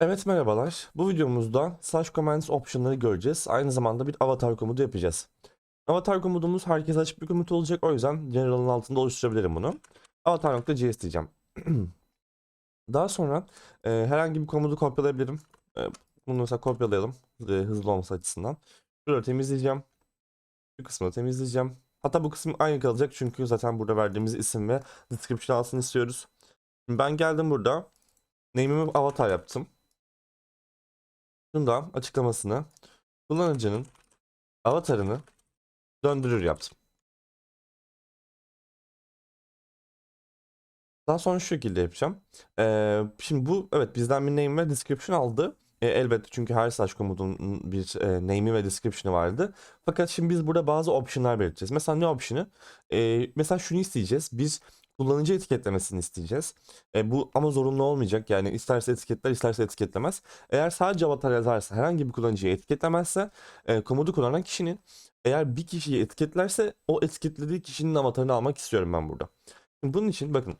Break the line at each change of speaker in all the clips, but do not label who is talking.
Evet merhabalar. Bu videomuzda Slash Commands optionları göreceğiz. Aynı zamanda bir avatar komutu yapacağız. Avatar komutumuz herkese açık bir komut olacak. O yüzden General'ın altında oluşturabilirim bunu. Avatar.js diyeceğim. Daha sonra e, herhangi bir komutu kopyalayabilirim. E, bunu mesela kopyalayalım. e, hızlı olması açısından. Şurayı temizleyeceğim. Bu kısmını temizleyeceğim. Hatta bu kısım aynı kalacak çünkü zaten burada verdiğimiz isim ve description alsın istiyoruz. Şimdi ben geldim burada. Name'imi avatar yaptım. Şunda açıklamasını kullanıcının avatarını döndürür yaptım. Daha sonra şu şekilde yapacağım. Ee, şimdi bu evet bizden bir name ve description aldı. E, elbette çünkü her slash komutun bir e, name'i ve description'ı vardı. Fakat şimdi biz burada bazı option'lar belirteceğiz. Mesela ne option'ı? E, mesela şunu isteyeceğiz. Biz kullanıcı etiketlemesini isteyeceğiz. E, bu ama zorunlu olmayacak. Yani isterse etiketler isterse etiketlemez. Eğer sadece avatar yazarsa herhangi bir kullanıcıyı etiketlemezse e, komodu kullanan kişinin eğer bir kişiyi etiketlerse o etiketlediği kişinin avatarını almak istiyorum ben burada. Bunun için bakın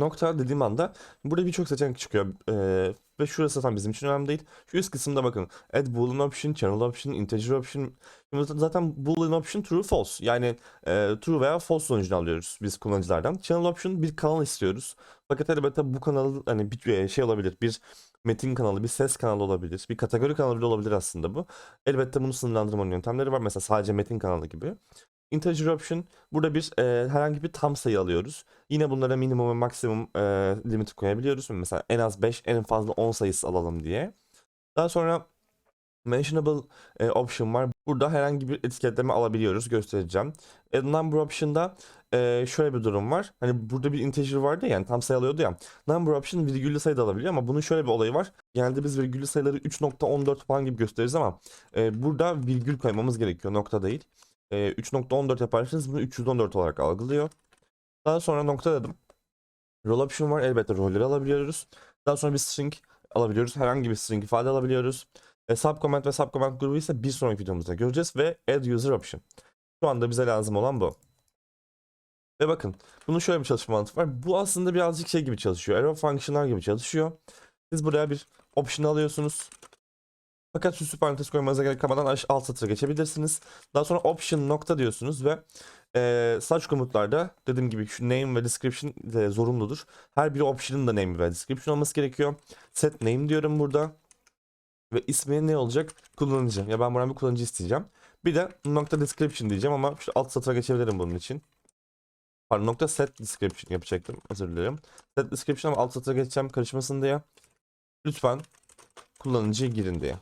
nokta dediğim anda burada birçok seçenek çıkıyor. Ee, ve şurası zaten bizim için önemli değil. Şu üst kısımda bakın. Add boolean option, channel option, integer option. Şimdi zaten boolean option true false. Yani e, true veya false sonucunu alıyoruz biz kullanıcılardan. Channel option bir kanal istiyoruz. Fakat elbette bu kanal hani bir e, şey olabilir. Bir metin kanalı, bir ses kanalı olabilir. Bir kategori kanalı bile olabilir aslında bu. Elbette bunu sınırlandırmanın yöntemleri var. Mesela sadece metin kanalı gibi. Integer option burada bir e, herhangi bir tam sayı alıyoruz. Yine bunlara minimum ve maksimum e, limiti koyabiliyoruz. Mesela en az 5 en fazla 10 sayısı alalım diye. Daha sonra mentionable e, option var. Burada herhangi bir etiketleme alabiliyoruz. Göstereceğim. Add number option'da e, şöyle bir durum var. Hani burada bir integer vardı ya, yani tam sayı alıyordu ya. Number option virgüllü sayı da alabiliyor ama bunun şöyle bir olayı var. Genelde biz virgüllü sayıları 3.14 falan gibi gösteririz ama e, burada virgül koymamız gerekiyor. Nokta değil. E, 3.14 yaparsanız bunu 314 olarak algılıyor. Daha sonra nokta dedim. Rol option var. Elbette rolleri alabiliyoruz. Daha sonra bir string alabiliyoruz. Herhangi bir string ifade alabiliyoruz. E, subcomment ve subcomment grubu ise bir sonraki videomuzda göreceğiz ve add user option. Şu anda bize lazım olan bu. Ve bakın bunun şöyle bir çalışma mantığı var. Bu aslında birazcık şey gibi çalışıyor. Arrow function'lar gibi çalışıyor. Siz buraya bir option alıyorsunuz. Fakat süslü parantez koymanıza gerek kalmadan alt satıra geçebilirsiniz. Daha sonra option nokta diyorsunuz ve e, slash komutlarda dediğim gibi şu name ve description de zorunludur. Her bir option'ın da name ve description olması gerekiyor. Set name diyorum burada. Ve ismi ne olacak? Kullanıcı. Ya ben buradan bir kullanıcı isteyeceğim. Bir de nokta description diyeceğim ama şu alt satıra geçebilirim bunun için. Pardon nokta set description yapacaktım. Özür dilerim. Set description ama alt satıra geçeceğim karışmasın diye. Lütfen kullanıcıyı girin diye.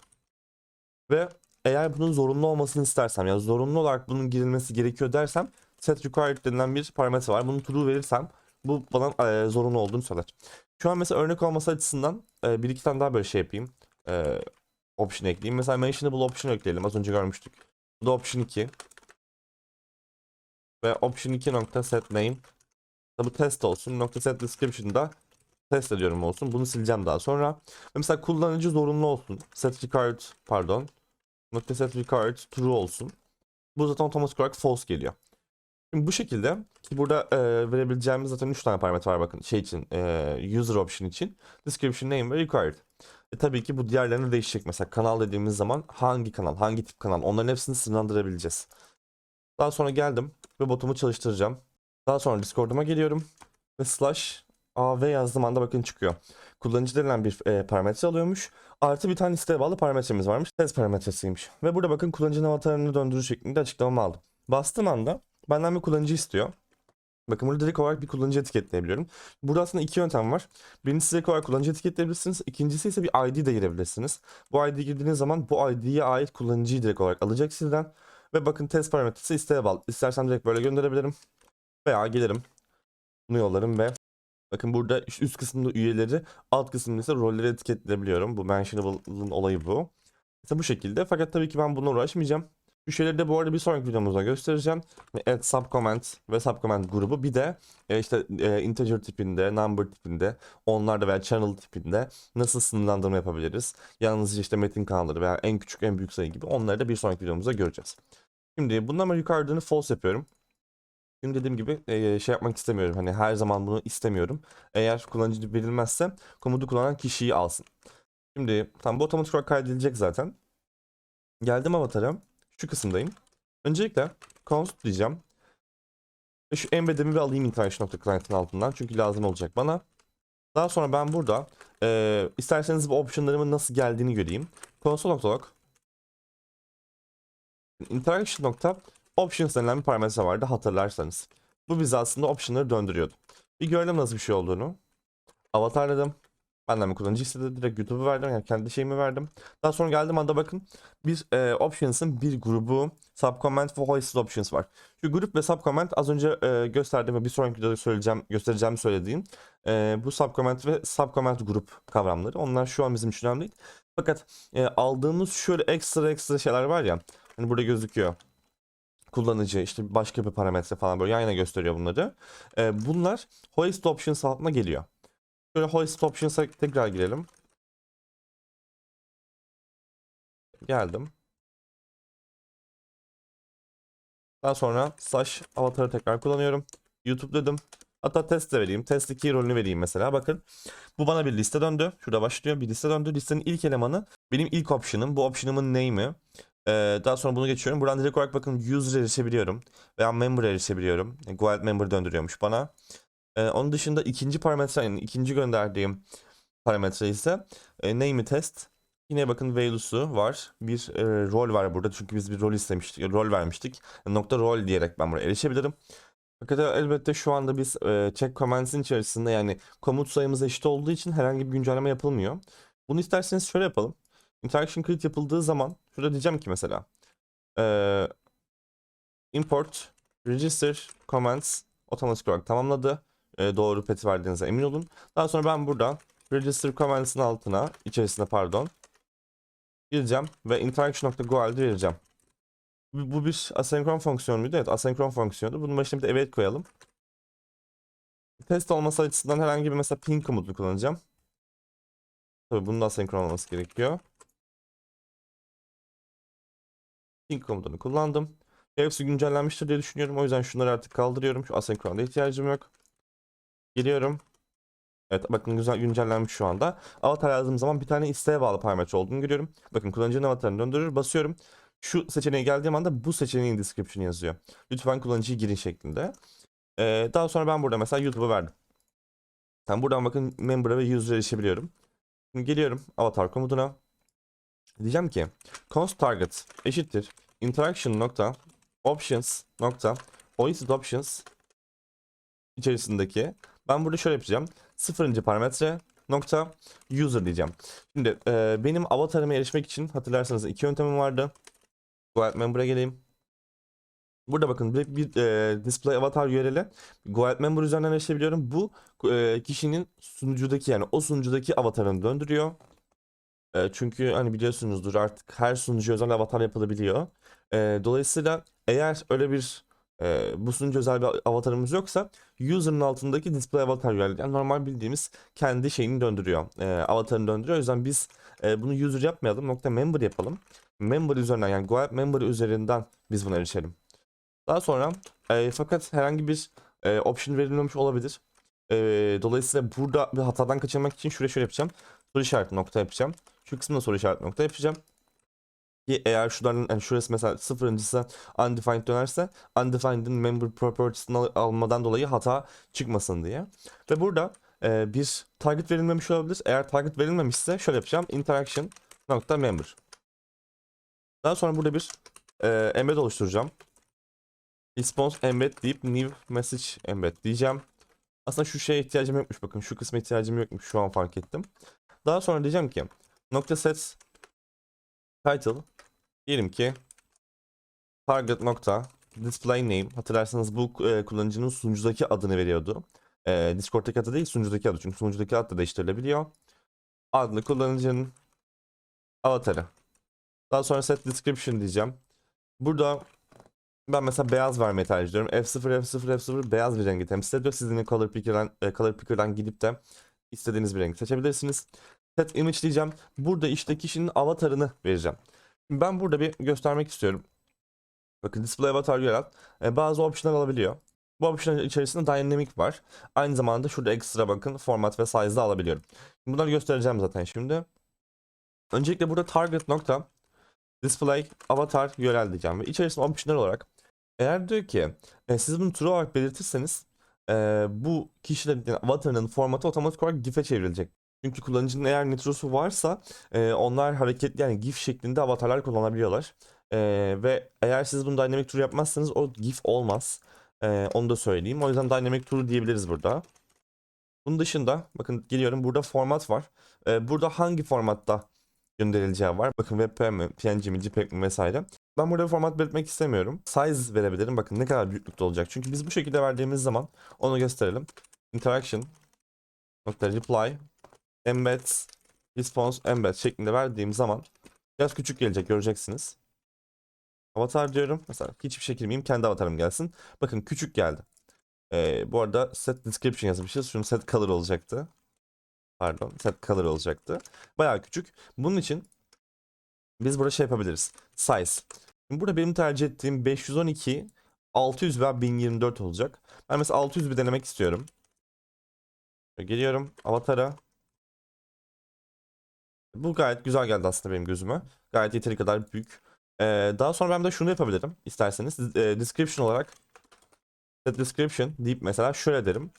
Ve eğer bunun zorunlu olmasını istersem ya zorunlu olarak bunun girilmesi gerekiyor dersem set required denilen bir parametre var. Bunu true verirsem bu bana e, zorunlu olduğunu söyler. Şu an mesela örnek olması açısından e, bir iki tane daha böyle şey yapayım. E, option ekleyeyim. Mesela mentionable option ekleyelim. Az önce görmüştük. Bu da option 2. Ve option 2 nokta set name. Bu test olsun. Nokta set description'da test ediyorum olsun. Bunu sileceğim daha sonra. Mesela kullanıcı zorunlu olsun. Set required pardon. Nokta set required true olsun. Bu zaten otomatik olarak false geliyor. Şimdi bu şekilde ki burada e, verebileceğimiz zaten 3 tane parametre var bakın şey için e, user option için description name ve required. E, tabii ki bu diğerlerine değişecek. Mesela kanal dediğimiz zaman hangi kanal, hangi tip kanal onların hepsini sınırlandırabileceğiz. Daha sonra geldim ve botumu çalıştıracağım. Daha sonra Discord'uma geliyorum ve slash av yazdığım anda bakın çıkıyor. Kullanıcı denilen bir e, parametre alıyormuş. Artı bir tane isteğe bağlı parametremiz varmış. Test parametresiymiş. Ve burada bakın kullanıcının avatarını döndürür şeklinde açıklamamı aldım. Bastığım anda benden bir kullanıcı istiyor. Bakın burada direkt olarak bir kullanıcı etiketleyebiliyorum. Burada aslında iki yöntem var. Birincisi direkt olarak kullanıcı etiketleyebilirsiniz. İkincisi ise bir ID de girebilirsiniz. Bu ID girdiğiniz zaman bu ID'ye ait kullanıcıyı direkt olarak alacak sizden. Ve bakın test parametresi isteğe bağlı. İstersen direkt böyle gönderebilirim. Veya gelirim. Bunu yollarım ve bakın burada üst kısımda üyeleri, alt kısımda ise rolleri etiketleyebiliyorum. Bu mentionable'ın olayı bu. İşte bu şekilde. Fakat tabii ki ben bununla uğraşmayacağım. Bu şeyleri de bu arada bir sonraki videomuzda göstereceğim. Add subcomment ve subcomment grubu. Bir de e, işte e, integer tipinde, number tipinde, onlarda veya channel tipinde nasıl sınırlandırma yapabiliriz? Yalnızca işte metin kanalları veya en küçük en büyük sayı gibi onları da bir sonraki videomuzda göreceğiz. Şimdi bundan ben false yapıyorum. Şimdi dediğim gibi şey yapmak istemiyorum. Hani her zaman bunu istemiyorum. Eğer kullanıcı verilmezse komutu kullanan kişiyi alsın. Şimdi tam bu otomatik olarak kaydedilecek zaten. Geldim avatara. Şu kısımdayım. Öncelikle const diyeceğim. Ve şu embedimi bir alayım interaction.client'ın altından. Çünkü lazım olacak bana. Daha sonra ben burada e, isterseniz bu optionlarımın nasıl geldiğini göreyim. Console.log interaction.options denilen bir parametre vardı hatırlarsanız. Bu bize aslında optionları döndürüyordu. Bir görelim nasıl bir şey olduğunu. Avatarladım. Benden bir kullanıcı istedi. Direkt YouTube'u verdim. Yani kendi şeyimi verdim. Daha sonra geldim anda bakın. Bir e, options'ın bir grubu subcomment ve hoisted options var. Şu grup ve subcomment az önce e, gösterdiğim ve bir sonraki videoda söyleyeceğim, göstereceğim söylediğim e, bu subcomment ve subcomment grup kavramları. Onlar şu an bizim için önemli değil. Fakat e, aldığımız şöyle ekstra ekstra şeyler var ya. Hani burada gözüküyor. Kullanıcı işte başka bir parametre falan böyle yan yana gösteriyor bunları. E, bunlar hoisted options altına geliyor. Şöyle hoist options'a tekrar girelim. Geldim. Daha sonra slash avatarı tekrar kullanıyorum. YouTube dedim. Hatta test de vereyim. Test 2 rolünü vereyim mesela. Bakın. Bu bana bir liste döndü. Şurada başlıyor. Bir liste döndü. Listenin ilk elemanı benim ilk option'ım. Bu option'ımın name'i. Ee, daha sonra bunu geçiyorum. Buradan direkt olarak bakın user erişebiliyorum. Veya member erişebiliyorum. Guild member döndürüyormuş bana. Ee, onun dışında ikinci parametre yani ikinci gönderdiğim parametre ise e, name'i test. Yine bakın value'su var. Bir e, rol var burada çünkü biz bir rol istemiştik, rol vermiştik. Nokta rol diyerek ben buraya erişebilirim. Fakat elbette şu anda biz e, check commands'in içerisinde yani komut sayımız eşit olduğu için herhangi bir güncelleme yapılmıyor. Bunu isterseniz şöyle yapalım. Interaction create yapıldığı zaman şurada diyeceğim ki mesela e, import register commands otomatik olarak tamamladı e, doğru peti verdiğinize emin olun. Daha sonra ben burada register commands'ın altına içerisine pardon gireceğim ve interaction.goal'de vereceğim. Bu, bu bir asenkron fonksiyon muydu? Evet asenkron fonksiyonu. Bunun başına bir de evet koyalım. Test olması açısından herhangi bir mesela ping komutunu kullanacağım. Tabii bunun da asenkron olması gerekiyor. Ping komutunu kullandım. Hepsi güncellenmiştir diye düşünüyorum. O yüzden şunları artık kaldırıyorum. Şu asenkronda ihtiyacım yok. Geliyorum. Evet bakın güzel güncellenmiş şu anda. Avatar yazdığım zaman bir tane isteğe bağlı parametre olduğunu görüyorum. Bakın kullanıcının avatarını döndürür basıyorum. Şu seçeneğe geldiğim anda bu seçeneğin description yazıyor. Lütfen kullanıcıyı girin şeklinde. Ee, daha sonra ben burada mesela YouTube'u verdim. Tam buradan bakın member'a ve user'a erişebiliyorum. Şimdi geliyorum avatar komutuna. Diyeceğim ki const target eşittir interaction nokta options nokta hoisted options içerisindeki ben burada şöyle yapacağım. Sıfırıncı parametre nokta user diyeceğim. Şimdi e, benim avatarıma erişmek için hatırlarsanız iki yöntemim vardı. Member'a geleyim. Burada bakın bir, bir e, display avatar URL'e Guide member üzerinden erişebiliyorum. Bu e, kişinin sunucudaki yani o sunucudaki avatarını döndürüyor. E, çünkü hani biliyorsunuzdur artık her sunucu özel avatar yapılabiliyor. E, dolayısıyla eğer öyle bir e, bu sunucu özel bir avatarımız yoksa user'ın altındaki display avatar yani normal bildiğimiz kendi şeyini döndürüyor. E, avatarını döndürüyor. O yüzden biz e, bunu user yapmayalım. Nokta member yapalım. Member üzerinden yani Guide member üzerinden biz buna erişelim. Daha sonra e, fakat herhangi bir e, option verilmemiş olabilir. E, dolayısıyla burada bir hatadan kaçınmak için şuraya şöyle yapacağım. Soru işareti nokta yapacağım. Şu kısmında soru işareti nokta yapacağım. Ki eğer şuradan yani şurası mesela sıfırıncısı undefined dönerse undefined'in member properties'ini al- almadan dolayı hata çıkmasın diye. Ve burada e, bir target verilmemiş olabilir. Eğer target verilmemişse şöyle yapacağım. interaction nokta member. Daha sonra burada bir e, embed oluşturacağım. Response embed deyip new message embed diyeceğim. Aslında şu şeye ihtiyacım yokmuş bakın. Şu kısma ihtiyacım yokmuş. Şu an fark ettim. Daha sonra diyeceğim ki nokta set title diyelim ki target nokta display name hatırlarsanız bu e, kullanıcının sunucudaki adını veriyordu. E, Discord'daki adı değil sunucudaki adı çünkü sunucudaki adı da değiştirilebiliyor. Adlı kullanıcının avatarı. Daha sonra set description diyeceğim. Burada ben mesela beyaz vermeyi tercih ediyorum. F0, F0, F0 beyaz bir rengi temsil ediyor. Sizin color picker'dan, e, color picker'dan gidip de istediğiniz bir rengi seçebilirsiniz. Set image diyeceğim. Burada işte kişinin avatarını vereceğim. Ben burada bir göstermek istiyorum. Bakın display avatar URL e, bazı opsiyonlar alabiliyor. Bu opsiyonlar içerisinde dynamic var. Aynı zamanda şurada ekstra bakın format ve size de alabiliyorum. Bunları göstereceğim zaten şimdi. Öncelikle burada target nokta display avatar URL diyeceğim ve içerisinde opsiyonel olarak eğer diyor ki e, siz bunu true olarak belirtirseniz e, bu kişilerin yani avatarının formatı otomatik olarak GIF'e çevrilecek. Çünkü kullanıcının eğer nitrosu varsa e, onlar hareketli yani GIF şeklinde avatarlar kullanabiliyorlar. E, ve eğer siz bunu dynamic true yapmazsanız o GIF olmaz. E, onu da söyleyeyim. O yüzden dynamic true diyebiliriz burada. Bunun dışında bakın geliyorum burada format var. E, burada hangi formatta gönderileceği var. Bakın WebP mi, PNG mi, JPEG mi vesaire. Ben burada bir format belirtmek istemiyorum. Size verebilirim. Bakın ne kadar büyüklükte olacak. Çünkü biz bu şekilde verdiğimiz zaman onu gösterelim. Interaction nokta reply embed response embed şeklinde verdiğim zaman biraz küçük gelecek göreceksiniz. Avatar diyorum. Mesela hiçbir şey girmeyeyim. Kendi avatarım gelsin. Bakın küçük geldi. Ee, bu arada set description yazmışız. Şunu set color olacaktı. Pardon. Set color olacaktı. Bayağı küçük. Bunun için biz burada şey yapabiliriz. Size. Şimdi burada benim tercih ettiğim 512 600 veya 1024 olacak. Ben mesela 600 bir denemek istiyorum. Geliyorum avatara. Bu gayet güzel geldi aslında benim gözüme. Gayet yeteri kadar büyük. Ee, daha sonra ben de şunu yapabilirim isterseniz. Ee, description olarak set description deyip mesela şöyle derim.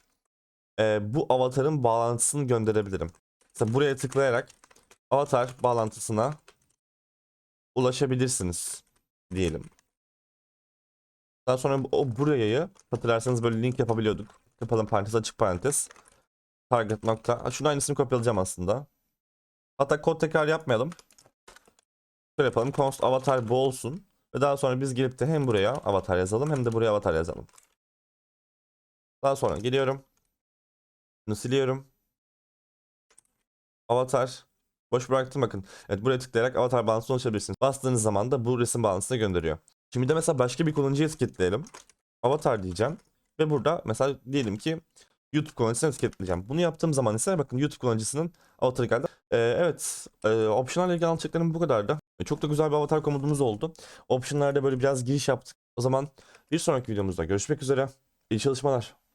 Ee, bu avatarın bağlantısını gönderebilirim. Mesela buraya tıklayarak avatar bağlantısına ulaşabilirsiniz diyelim. Daha sonra o burayı hatırlarsanız böyle link yapabiliyorduk. Kapalı parantez açık parantez. Target nokta. Şunun aynısını kopyalayacağım aslında. Hatta kod tekrar yapmayalım. Şöyle yapalım. Const avatar bu olsun. Ve daha sonra biz gelip de hem buraya avatar yazalım hem de buraya avatar yazalım. Daha sonra geliyorum. Bunu siliyorum. Avatar. Boş bıraktım bakın. Evet buraya tıklayarak avatar bağlantısına ulaşabilirsiniz. Bastığınız zaman da bu resim bağlantısına gönderiyor. Şimdi de mesela başka bir kullanıcıyı etiketleyelim. Avatar diyeceğim. Ve burada mesela diyelim ki YouTube kullanıcısını etiketleyeceğim. Bunu yaptığım zaman ise bakın YouTube kullanıcısının avatarı geldi. Ee, evet, e, opsiyonlarla ilgili anlatacaklarım bu kadardı. E, Çok da güzel bir avatar komodumuz oldu. Opsiyonlarda böyle biraz giriş yaptık. O zaman bir sonraki videomuzda görüşmek üzere. İyi çalışmalar.